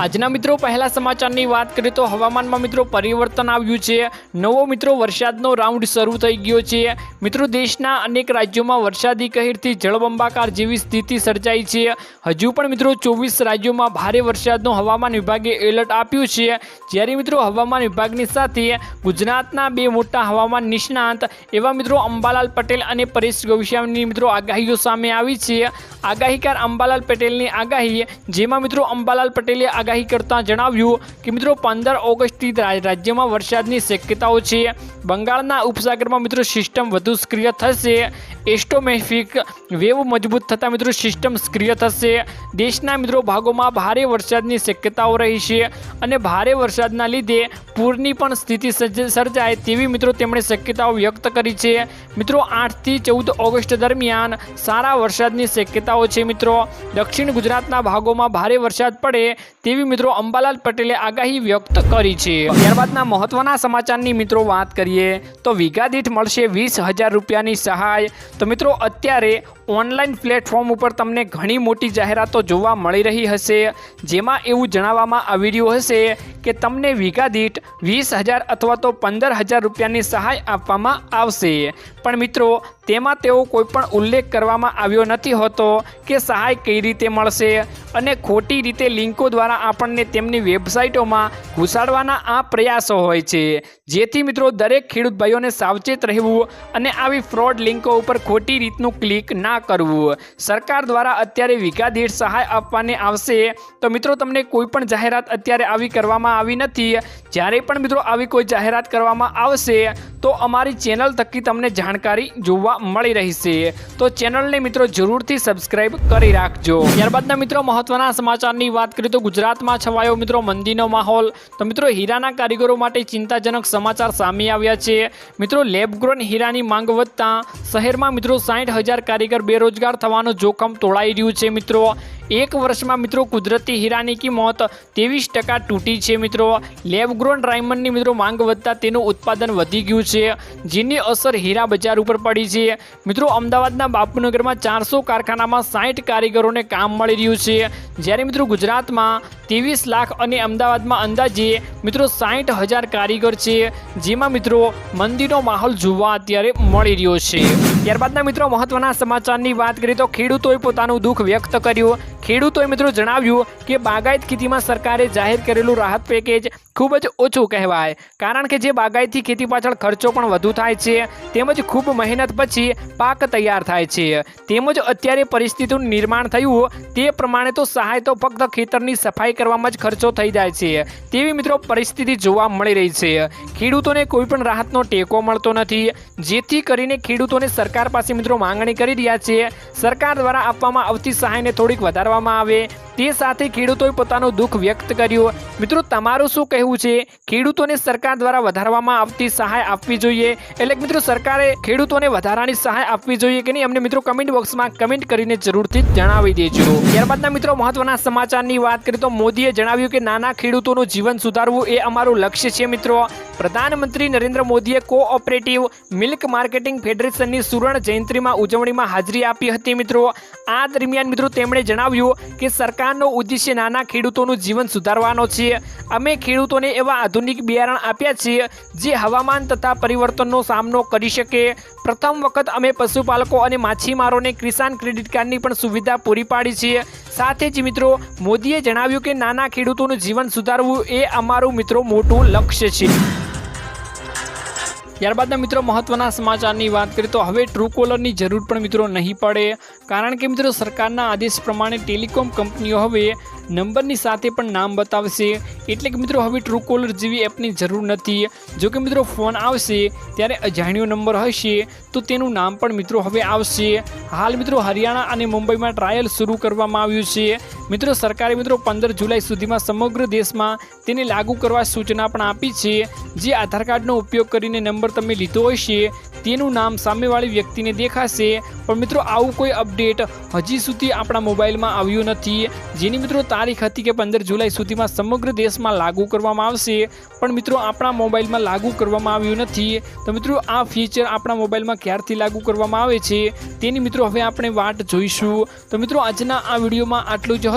આજના મિત્રો, પહેલા સમાચારની વાત કરીએ તો હવામાનમાં મિત્રો પરિવર્તન આવ્યું છે. નવો મિત્રો, વરસાદનો રાઉન્ડ શરૂ થઈ ગયો છે. મિત્રો, દેશના અનેક રાજ્યોમાં વરસાદી કહેરથી જળબંબાકાર જેવી સ્થિતિ સર્જાઈ છે. હજુ પણ મિત્રો ચોવીસ રાજ્યોમાં ભારે વરસાદનું હવામાન વિભાગે એલર્ટ આપ્યું છે. જ્યારે મિત્રો હવામાન વિભાગની સાથે ગુજરાતના બે મોટા હવામાન નિષ્ણાંત એવા મિત્રો અંબાલાલ પટેલ અને પરેશ ગૌસ્વામીની મિત્રો આગાહીઓ સામે આવી છે. આગાહીકાર અંબાલાલ પટેલની આગાહી, જેમાં મિત્રો અંબાલાલ પટેલે આગાહી કરતાં જણાવ્યું કે મિત્રો પંદર ઓગસ્ટથી રાજ્યમાં વરસાદની શક્યતાઓ છે. બંગાળના ઉપસાગરમાં મિત્રો સિસ્ટમ વધુ સક્રિય થશે. એસ્ટોમેફિક વેવ મજબૂત થતાં મિત્રો સિસ્ટમ સક્રિય થશે. દેશના મિત્રો ભાગોમાં ભારે વરસાદની શક્યતાઓ રહી છે અને ભારે વરસાદના લીધે પૂરની પણ સ્થિતિ સર્જ- સર્જાય તેવી મિત્રો તેમણે શક્યતાઓ વ્યક્ત કરી છે. મિત્રો આઠથી ચૌદ ઓગસ્ટ દરમિયાન સારા વરસાદની શક્યતાઓ છે મિત્રો. દક્ષિણ ગુજરાતના ભાગોમાં ભારે વરસાદ પડે તેવી મિત્રો અંબાલાલ પટેલે આગાહી વ્યક્ત કરી છે? ત્યારબાદના મહત્વના સમાચારની મિત્રો વાત કરીએ, તો વીઘા મળશે વીસ હજાર રૂપિયાની સહાય. તો મિત્રો અત્યારે ઓનલાઈન પ્લેટફોર્મ ઉપર તમને ઘણી મોટી જાહેરાતો જોવા મળી રહી હશે. જેમાં એવું જણાવવામાં આવી રહ્યું હશે કે તમને વીઘા દીઠ વીસ હજાર અથવા તો પંદર હજાર રૂપિયાની સહાય આપવામાં આવશે. પણ મિત્રો, તેમાં તેઓ કોઈપણ ઉલ્લેખ કરવામાં આવ્યો નથી હોતો કે સહાય કઈ રીતે મળશે અને ખોટી રીતે લિંકો દ્વારા આપણને તેમની વેબસાઇટોમાં ઘુસાડવાના આ પ્રયાસો હોય છે. જેથી મિત્રો, દરેક ખેડૂત ભાઈઓને સાવચેત રહેવું અને આવી ફ્રોડ લિંકો ઉપર ખોટી રીતનું ક્લિક ના કરવું. સરકાર દ્વારા અત્યારે વીઘા દીઠ સહાય આપવાની આવશે. તો મિત્રો, તમને કોઈ પણ જાહેરાત અત્યારે આવી કરવામાં આવી નથી. જ્યારે પણ મિત્રો આવી કોઈ જાહેરાત કરવામાં આવશે, તો અમારી ચેનલ થકી તમને જાણકારી જોવા મળી રહેશે. તો ચેનલને મિત્રો જરૂરથી સબસ્ક્રાઇબ કરી રાખજો. ત્યારબાદના મિત્રો, મહત્વના સમાચારની વાત કરીએ તો ગુજરાતમાં છવાયો મિત્રો મંદીનો માહોલ. તો મિત્રો, હીરાના કારીગરો માટે ચિંતાજનક સમાચાર સામે આવ્યા છે. મિત્રો, લેબગ્રોન હીરાની માંગ વધતા શહેરમાં મિત્રો સાઠ હજાર કારીગર બેરોજગાર થવાનું જોખમ તોળાઈ રહ્યું છે મિત્રો. એક વર્ષમાં મિત્રો કુદરતી હીરાની કિંમત ત્રેવીસ ટકા તૂટી છે મિત્રો. લેબગ્રોન ડાયમંડની મિત્રો માંગ વધતા તેનું ઉત્પાદન વધી ગયું છે, જેની અસર હીરા બજાર ઉપર પડી છે. મિત્રો, અમદાવાદના બાપુનગરમાં ચારસો કારખાનામાં સાઠ કારીગરોને કામ મળી રહ્યું છે. જ્યારે મિત્રો ગુજરાતમાં ત્રેવીસ લાખ અને અમદાવાદમાં અંદાજે મિત્રો સાઠ હજાર કારીગર છે, જેમાં મિત્રો મંદીનો માહોલ જોવા અત્યારે મળી રહ્યો છે. ત્યારબાદના મિત્રો મહત્વના સમાચારની વાત કરીએ તો ખેડૂતોએ પોતાનું દુઃખ વ્યક્ત કર્યું. ખેડૂતોએ મિત્રો જણાવ્યું કે બાગાયત ખેતીમાં સરકારે જાહેર કરેલું રાહત પેકેજ ખૂબ જ ઓછું કહેવાય. કારણ કે જે બાગાયતી ખેતી પાછળ ખર્ચો પણ વધુ થાય છે, તેમજ ખૂબ મહેનત પછી પાક તૈયાર થાય છે. તેમજ અત્યારે પરિસ્થિતિનું નિર્માણ થયું, તે પ્રમાણે તો સહાય તો ફક્ત ખેતરની સફાઈ કરવામાં જ ખર્ચો થઈ જાય છે. તેવી મિત્રો પરિસ્થિતિ જોવા મળી રહી છે. ખેડૂતોને કોઈ પણ રાહતનો ટેકો મળતો નથી. જેથી કરીને ખેડૂતોને સરકાર પાસે મિત્રો માંગણી કરી રહ્યા છે. સરકાર દ્વારા આપવામાં આવતી સહાયને થોડીક વધારવામાં આવે તે સાથે ખેડૂતોએ પોતાનું દુઃખ વ્યક્ત કર્યું. મિત્રો, તમારું શું કહેવું છે? ખેડૂતોને સરકાર દ્વારા વધારવામાં આવતી સહાય આપવી જોઈએ? એટલે મિત્રો, સરકારે ખેડૂતોને વધારાની સહાય આપવી જોઈએ કે નહીં? અમને મિત્રો કમેન્ટ બોક્સમાં કમેન્ટ કરીને જરૂરથી જણાવી દેજો. ત્યારબાદના મિત્રો, મહત્વના સમાચારની વાત કરીએ તો મોદીએ જણાવ્યું કે નાના ખેડૂતોનું જીવન સુધારવું એ અમારું લક્ષ્ય છે મિત્રો. પ્રધાનમંત્રી નરેન્દ્ર મોદીએ કોઓપરેટિવ મિલ્ક માર્કેટિંગ ફેડરેશનની સુવર્ણ જયંતિમાં ઉજવણીમાં હાજરી આપી હતી મિત્રો. આ દરમિયાન મિત્રો, તેમણે જણાવ્યું કે સરકારનો ઉદ્દેશ્ય નાના ખેડૂતોનું જીવન સુધારવાનો છે. અમે ખેડૂતોને એવા આધુનિક બિયારણ આપ્યા છીએ જે હવામાન તથા પરિવર્તનનો સામનો કરી શકે. પ્રથમ વખત અમે પશુપાલકો અને માછીમારોને કિસાન ક્રેડિટ કાર્ડની પણ સુવિધા પૂરી પાડી છે. સાથે જ મિત્રો, મોદીએ જણાવ્યું કે નાના ખેડૂતોનું જીવન સુધારવું એ અમારું મિત્રો મોટું લક્ષ્ય છે. ત્યારબાદના મિત્રો મહત્વના સમાચારની વાત કરીએ તો હવે ટ્રુ કોલરની જરૂર પણ મિત્રો નહીં પડે. કારણ કે મિત્રો સરકારના આદેશ પ્રમાણે ટેલિકોમ કંપનીઓ હવે નંબરની સાથે પણ નામ બતાવશે. એટલે કે મિત્રો હવે ટ્રુ કોલર જેવી એપની જરૂર નથી. જો કે મિત્રો ફોન આવશે ત્યારે અજાણ્યો નંબર હશે તો તેનું નામ પણ મિત્રો હવે આવશે. હાલ મિત્રો હરિયાણા અને મુંબઈમાં ટ્રાયલ શરૂ કરવામાં આવ્યું છે. મિત્રો, સરકારે મિત્રો પંદર જુલાઈ સુધીમાં સમગ્ર દેશમાં તેને લાગુ કરવા સૂચના પણ આપી છે. જે આધાર કાર્ડનો ઉપયોગ કરીને નંબર તમે લીધો હશે તેનું નામ સામેવાળી વ્યક્તિને દેખાશે. પણ મિત્રો, આવું કોઈ અપડેટ હજી સુધી આપણા મોબાઈલમાં આવ્યું નથી. જેની મિત્રો તારીખ હતી કે પંદર જુલાઈ સુધીમાં સમગ્ર દેશમાં લાગુ કરવામાં આવશે. પણ મિત્રો, આપણા મોબાઈલમાં લાગુ કરવામાં આવ્યું નથી. તો મિત્રો, આ ફીચર આપણા મોબાઈલમાં ક્યારથી લાગુ કરવામાં આવે છે, તેની મિત્રો હવે આપણે વાટ જોઈશું. તો મિત્રો, આજના આ વિડીયોમાં આટલું જ.